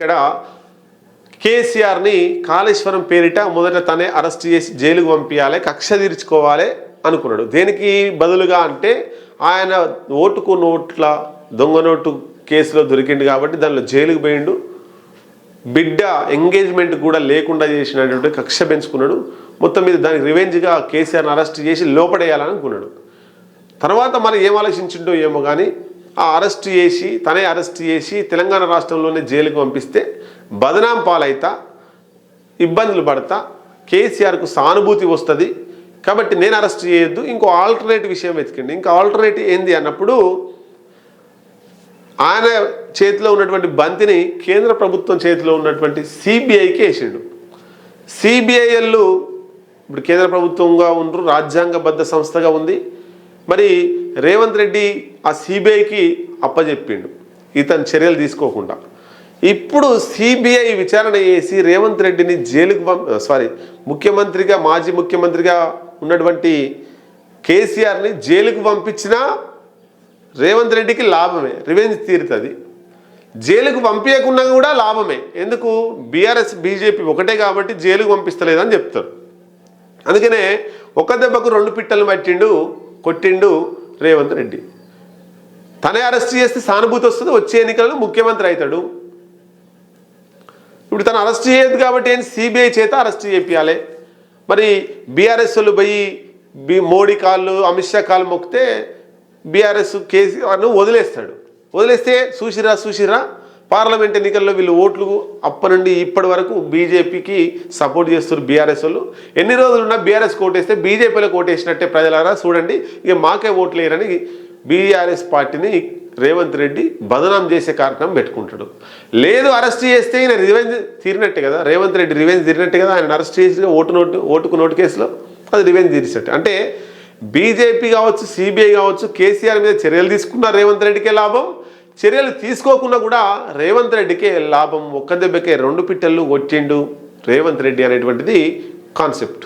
ఇక్కడ కేసీఆర్ని కాళేశ్వరం పేరిట మొదట తనే అరెస్ట్ చేసి జైలుకు పంపించాలి కక్ష తీర్చుకోవాలి అనుకున్నాడు. దేనికి బదులుగా అంటే ఆయన ఓటుకు నోట్ల దొంగ నోటు కేసులో దొరికిండు కాబట్టి దానిలో జైలుకు పోయిండు. బిడ్డ ఎంగేజ్మెంట్ కూడా లేకుండా చేసినటువంటి కక్ష పెంచుకున్నాడు. మొత్తం మీద దానికి రివెంజ్గా కేసీఆర్ని అరెస్ట్ చేసి లోపడేయాలని అనుకున్నాడు. తర్వాత మరి ఏం ఆలోచించిండో ఏమో కానీ ఆ అరెస్ట్ చేసి తనే అరెస్ట్ చేసి తెలంగాణ రాష్ట్రంలోనే జైలుకు పంపిస్తే బదనాం పాలైతా ఇబ్బందులు పడతా కేసీఆర్కు సానుభూతి వస్తుంది. కాబట్టి నేను అరెస్ట్ చేయొద్దు ఇంకో ఆల్టర్నేట్ విషయం వెతికండి. ఇంకా ఆల్టర్నేట్ ఏంది అన్నప్పుడు ఆయన చేతిలో ఉన్నటువంటి బంతిని కేంద్ర ప్రభుత్వం చేతిలో ఉన్నటువంటి సిబిఐకి వేసిండు. సిబిఐఎల్ ఇప్పుడు కేంద్ర ప్రభుత్వంగా ఉండరు రాజ్యాంగబద్ధ సంస్థగా ఉంది. మరి రేవంత్ రెడ్డి ఆ సిబిఐకి అప్పజెప్పిండు. ఇతను చర్యలు తీసుకోకుండా. ఇప్పుడు సిబిఐ విచారణ చేసి రేవంత్ రెడ్డిని జైలుకు పం సారీ ముఖ్యమంత్రిగా మాజీ ముఖ్యమంత్రిగా ఉన్నటువంటి కేసీఆర్ని జైలుకు పంపించినా రేవంత్ రెడ్డికి లాభమే రివెంజ్ తీరుతుంది. జైలుకు పంపించకున్నా కూడా లాభమే. ఎందుకు? బీఆర్ఎస్ బీజేపీ ఒకటే కాబట్టి జైలుకు పంపిస్తలేదని చెప్తారు. అందుకనే ఒక దెబ్బకు రెండు పిట్టలు పట్టిండు కొట్టిండు రేవంత్ రెడ్డి. తనే అరెస్ట్ చేస్తే సానుభూతి వస్తుంది వచ్చే ఎన్నికల్లో ముఖ్యమంత్రి అవుతాడు. ఇప్పుడు తను అరెస్ట్ చేయదు కాబట్టి ఏంటి? సిబిఐ చేత అరెస్ట్ చేయించాలి మరి బీఆర్ఎస్లు పోయి బి మోడీ కాళ్ళు అమిత్ షా కాళ్ళు మొక్కితే బీఆర్ఎస్ కేసీఆర్ను వదిలేస్తాడు. వదిలేస్తే చూసిరా చూసిరా పార్లమెంట్ ఎన్నికల్లో వీళ్ళు ఓట్లు అప్పటి నుండి ఇప్పటి వరకు బీజేపీకి సపోర్ట్ చేస్తున్నారు బీఆర్ఎస్ వాళ్ళు. ఎన్ని రోజులున్నా బీఆర్ఎస్ కోటేస్తే బీజేపీలో కోటేసినట్టే ప్రజలారా? చూడండి ఇక మాకే ఓట్లేరని బీఆర్ఎస్ పార్టీని రేవంత్ రెడ్డి బదనాం చేసే కార్యక్రమం పెట్టుకుంటాడు. లేదు అరెస్ట్ చేస్తే ఈయన రివెంజ్ తీరినట్టే కదా? రేవంత్ రెడ్డి రివెంజ్ తీరినట్టే కదా? ఆయన అరెస్ట్ చేసి ఓటు నోటు ఓటుకు నోటు కేసులో అది రివెంజ్ తీరిసినట్టు అంటే బీజేపీ కావచ్చు సిబిఐ కావచ్చు కేసీఆర్ మీద చర్యలు తీసుకున్న రేవంత్ రెడ్డికే లాభం చర్యలు తీసుకోకుండా కూడా రేవంత్ రెడ్డికే లాభం ఒక్క దెబ్బకే రెండు పిట్టలు కొట్టిండు రేవంత్ రెడ్డి అనేటువంటిది కాన్సెప్ట్